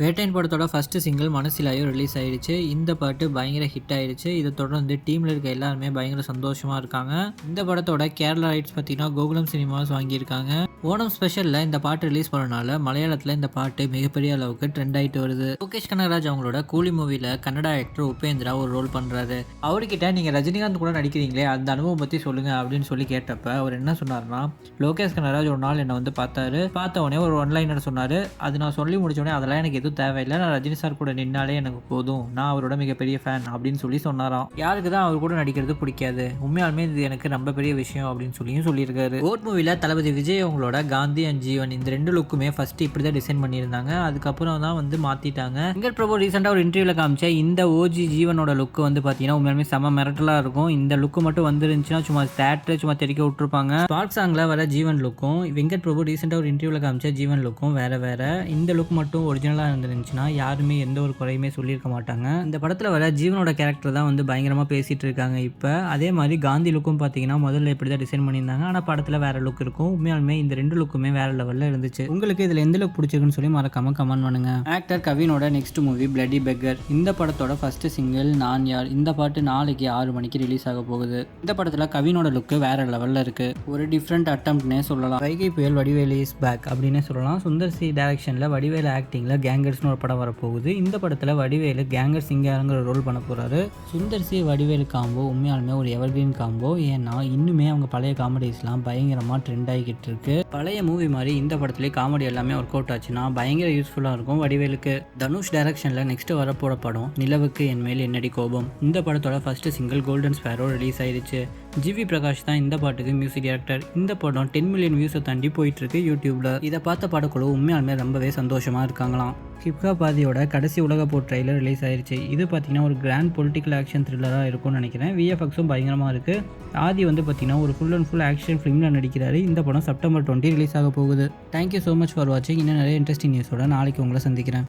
வேட்டையின் படத்தோட first single மனசிலாயோ release ஆயிடுச்சு. இந்த பாட்டு பயங்கர ஹிட் ஆயிடுச்சு. இதை தொடர்ந்து டீமில் இருக்க எல்லாருமே பயங்கர சந்தோஷமாக இருக்காங்க. இந்த படத்தோட கேரளா ரைட்ஸ் பார்த்தீங்கன்னா கோகுலம் சினிமாஸ் வாங்கியிருக்காங்க. ஓணம் ஸ்பெஷலில் இந்த பாட்டு ரிலீஸ் பண்ணனால மலையாளத்தில் இந்த பாட்டு மிகப்பெரிய அளவுக்கு ட்ரெண்ட் ஆகிட்டு வருது. லோகேஷ் கனகராஜ் அவங்களோட கூலி மூவியில் கன்னடா ஆக்டர் உபேந்திரா ஒரு ரோல் பண்ணுறாரு அவர்கிட்ட நீங்கள் ரஜினிகாந்த் கூட நடிக்கிறீங்களே அந்த அனுபவம் பற்றி சொல்லுங்கள் அப்படின்னு சொல்லி கேட்டப்ப அவர் என்ன சொன்னார்னா லோகேஷ் கனகராஜ் ஒரு நாள் என்னை வந்து பார்த்தாரு. பார்த்த உடனே ஒரு ஒன்லைனர் சொன்னார். அது நான் சொல்லி முடிச்ச உடனே அதெல்லாம் எனக்கு எதுவும் தேவையில்லை. நான் ரஜினி சார் கூட நின்னாலே எனக்கு போதும். நான் அவரோட மிகப்பெரிய ஃபேன் அப்படின்னு சொல்லி சொன்னாராம். யாருக்கு தான் அவர் கூட நடிக்கிறது பிடிக்காது. உண்மையாலுமே இது எனக்கு ரொம்ப பெரிய விஷயம் அப்படின்னு சொல்லியும் சொல்லியிருக்காரு. ஓட் மூவியில் தளபதி விஜய் அவங்களோட காந்தி அண்ட் ஜீவன் இந்த ரெண்டு லுக்குமே ஃபர்ஸ்ட் இப்படி தான் டிசைன் பண்ணியிருந்தாங்க. அதுக்கப்புறம் தான் வந்து மாற்றிட்டாங்க வெங்கட் பிரபு ரீசெண்டாக ஒரு இன்டர்வியூவில் காமிச்ச இந்த ஓஜி ஜீவனோட லுக்கு வந்து பார்த்தீங்கன்னா உண்மையாலுமே செம மிரட்டலாக இருக்கும். இந்த லுக்கு மட்டும் வந்துருந்துச்சுன்னா சும்மா தேட்டர் சும்மா தெரிக்க விட்டுருப்பாங்க. ஸ்பாட் சாங்கில் வர ஜீவன் லுக்கும் வெங்கட் பிரபு ரீசெண்டாக ஒரு இன்டர்வியூவில் காமிச்ச ஜீவன் லுக்கும் வேற வேற. இந்த லுக் மட்டும் ஒரிஜினலாக இருந்துருந்துச்சுன்னா யாருமே எந்த ஒரு குறையுமே சொல்லியிருக்க மாட்டாங்க. இந்த படத்தில் வர ஜீவனோட கேரக்டர் தான் வந்து பயங்கரமாக பேசிட்டு இருக்காங்க இப்போ. அதே மாதிரி காந்தி லுக்கும் பார்த்தீங்கன்னா முதல்ல இப்படி தான் டிசைன் பண்ணியிருந்தாங்க. ஆனால் படத்தில் வேற லுக் இருக்கும். உண்மையாலுமே இந்த ரெண்டு லுக்குமே வேற லெவலில் இருந்துச்சு. உங்களுக்கு இதில் எந்த லுக் பிடிச்சிருக்குன்னு சொல்லி மறக்காம கமெண்ட் பண்ணுங்க. ஆக்டர் கவினோட நெக்ஸ்ட் மூவி பிளடி பெக்கர் இந்த படத்தோட ஃபஸ்ட்டு சிங்கிள் நான் யார்? இந்த பாட்டு நாளைக்கு ஆறு மணிக்கு ரிலீஸ் ஆக போகுது. இந்த படத்தில் கவினோட லுக்கு வேற லெவலில் இருக்குது ஒரு டிஃப்ரெண்ட் அட்டம்ப்ட்னே சொல்லலாம். வைகை புயல் வடிவேலு இஸ் பேக் அப்படின்னே சொல்லலாம். சுந்தர் சி டேரக்ஷனில் வடிவேலு ஆக்டிங்கில் கேங்கர்ஸ்னு ஒரு படம் வரப்போகுது. இந்த படத்தில் வடிவேலு கேங்கர் சிங்காருங்கிற ரோல் பண்ண போகிறாரு சுந்தர் சி வடிவேலு காம்போ உண்மையாலுமே ஒரு எவர்கிரீன் காம்போ ஏன்னா இன்னுமே அவங்க பழைய காமெடிஸ்லாம் பயங்கரமாக ட்ரெண்ட் ஆகிக்கிட்டு இருக்கு. பழைய மூவி மாதிரி இந்த படத்துலேயே காமெடி எல்லாமே ஒர்க் அவுட் ஆச்சுன்னா பயங்கர யூஸ்ஃபுல்லாக இருக்கும் வடிவேலுக்கு. தனுஷ் டைரக்ஷனில் நெக்ஸ்ட் வரப்போகிற படம் நிலவுக்கு என் மேல் என்னடி கோபம். இந்த படத்தோட first single golden sparrow release ஆயிடுச்சு. ஜிவி பிரகாஷ் தான் இந்த பாட்டுக்கு மியூசிக் டேரக்டர் இந்த படம் டென் மில்லியன் வியூஸை தாண்டி போயிட்டு இருக்கு யூடியூப்ல இதை பார்த்த படக்குழு உண்மையாலுமே ரொம்பவே சந்தோஷமா இருக்காங்களாம். ஹிப்ஹா பாதியோட கடைசி உலக போர் ட்ரைலர் ரிலீஸ் ஆயிருச்சு. இது பார்த்தீங்கன்னா ஒரு கிராண்ட் பொலிட்டிக்கல் ஆக்ஷன் த்ரில்லராக இருக்கும்னு நினைக்கிறேன். விஎஃப்எக்ஸும் பயங்கரமாக இருக்குது ஆதி வந்து பார்த்தீங்கன்னா ஒரு ஃபுல் அண்ட் ஃபுல் ஆக்ஷன் ஃபிலிமில் நடிக்கிறாரு. இந்த படம் செப்டம்பர் டுவெண்ட்டி ரிலீஸ் ஆக போகுது. தேங்க்யூ ஸோ மச் ஃபார் வாட்சிங் இன்னும் நிறைய இன்ட்ரெஸ்டிங் நியூஸோட நாளைக்கு உங்களை சந்திக்கிறேன்.